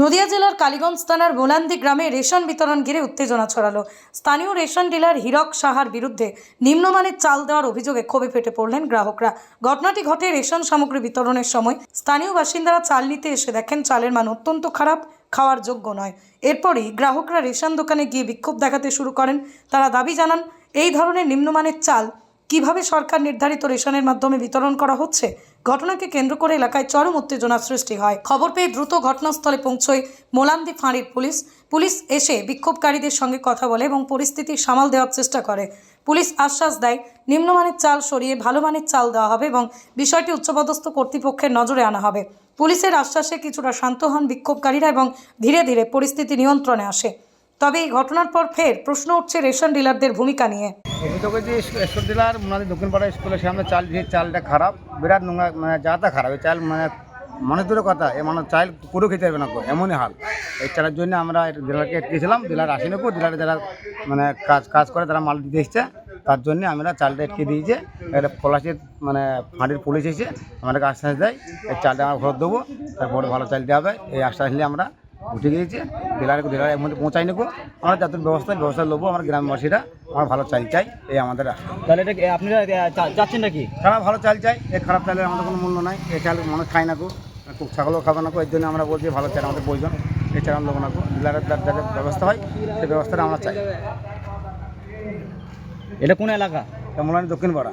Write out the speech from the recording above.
নদিয়া জেলার কালীগঞ্জ থানার বোলান্দি গ্রামে রেশন বিতরণ ঘিরে উত্তেজনা ছড়ালো। স্থানীয় রেশন ডিলার হীরক সাহার বিরুদ্ধে নিম্নমানের চাল দেওয়ার অভিযোগে ক্ষোভে ফেটে পড়লেন গ্রাহকরা। ঘটনাটি ঘটে রেশন সামগ্রী বিতরণের সময়। স্থানীয় বাসিন্দারা চাল নিতে এসে দেখেন চালের মান অত্যন্ত খারাপ, খাওয়ার যোগ্য নয়। এরপরই গ্রাহকরা রেশন দোকানে গিয়ে বিক্ষোভ দেখাতে শুরু করেন। তারা দাবি জানান, এই ধরনের নিম্নমানের চাল কীভাবে সরকার নির্ধারিত রেশনের মাধ্যমে বিতরণ করা হচ্ছে? ঘটনাকে কেন্দ্র করে এলাকায় চরম উত্তেজনার সৃষ্টি হয়। খবর পেয়ে দ্রুত ঘটনাস্থলে পৌঁছয় মোলান্দি ফাঁড়ির পুলিশ। পুলিশ এসে বিক্ষোভকারীদের সঙ্গে কথা বলে এবং পরিস্থিতি সামাল দেওয়ার চেষ্টা করে। পুলিশ আশ্বাস দেয়, নিম্নমানের চাল সরিয়ে ভালো মানের চাল দেওয়া হবে এবং বিষয়টি উচ্চপদস্থ কর্তৃপক্ষের নজরে আনা হবে। পুলিশের আশ্বাসে কিছুটা শান্ত হন বিক্ষোভকারীরা এবং ধীরে ধীরে পরিস্থিতি নিয়ন্ত্রণে আসে। তবে এই ঘটনার পর ফের প্রশ্ন উঠছে রেশন ডিলারদের ভূমিকা নিয়ে। অভিযোগ যে ঈশ্বর জেলার আমাদের দক্ষিণপাড়া স্কুলের সামনে চাল যে চালটা খারাপ বিরাট নোংরা মানে যাতা খারাপ। এই চাল মানে মনে দূরের কথা এ মানে চাল করে খেতে পারবে না গো, এমনই হাল। এই চালের জন্য আমরা ডিলারকে গেছিলাম ডিলার আসেনি কো ডিলারে যারা মানে কাজ কাজ করে তারা মাল দিতে এসছে। তার জন্য আমরা চালটা এটকে দিয়েছে। এটা পলাশির মানে ফাঁড়ির পুলিশ এসে আমাদেরকে আশ্বাস দেয় এই চালটা আমরা ঘর দেবো তারপরে ভালো চাল দেওয়া হবে। এই আশ্বাস নিয়ে আমরা উঠে গিয়েছি। ডিলারে ডিলারের মধ্যে পৌঁছাই নেব। আমরা যাতে ব্যবস্থা ব্যবস্থা নেব। আমার গ্রামবাসীরা আমার ভালো চাল চাই এই আমাদের তাহলে এটা আপনারা চাচ্ছেন নাকি? খারাপ ভালো চাল চাই এই খারাপ চালের আমাদের কোনো মূল্য নাই। এই চাল মানুষ খায় না কো খুব ছাগলও খাবে না কো এর জন্য আমরা বলছি ভালো চাল আমাদের প্রয়োজন। এই চাল আমরা দেবো না কো ডিলারের যাতে ব্যবস্থা হয় সেই ব্যবস্থাটা আমরা চাই। এটা কোন এলাকা? তেমন দক্ষিণ পাড়া